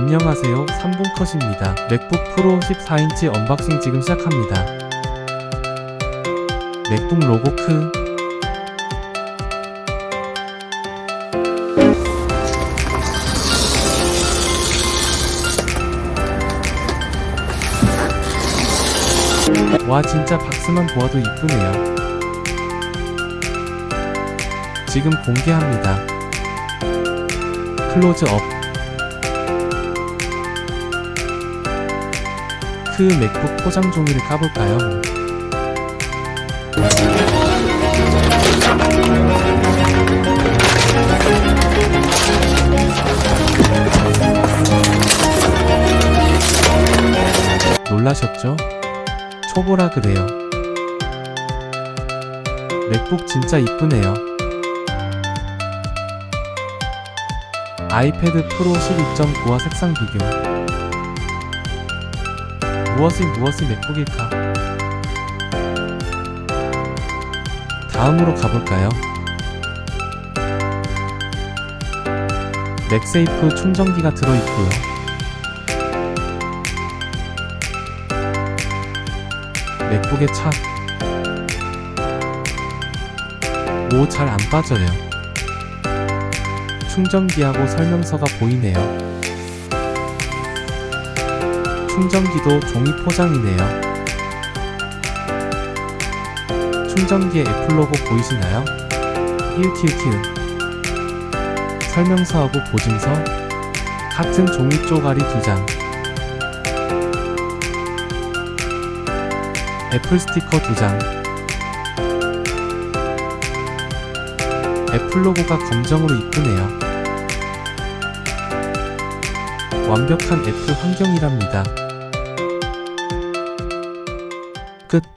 안녕하세요. 3분 컷입니다. 맥북 프로 14인치 언박싱 지금 시작합니다. 맥북 로고 크 와 진짜 박스만 보아도 이쁘네요. 지금 공개합니다. 클로즈업 그 맥북 포장 종이를 까볼까요? 놀라셨죠? 초보라 그래요. 맥북 진짜 이쁘네요. 아이패드 프로 12.9와 색상 비교. 무엇이 무엇이 맥북일까? 다음으로 가볼까요? 맥세이프 충전기가 들어있고요. 맥북의 차. 오, 잘 안 빠져요. 충전기하고 설명서가 보이네요. 충전기도 종이 포장이네요. 충전기의 애플 로고 보이시나요? 히읗히읗히읗 설명서하고 보증서 같은 종이 쪼가리 두 장. 애플 스티커 두 장. 애플 로고가 검정으로 이쁘네요. 완벽한 애플 환경이랍니다. 끝.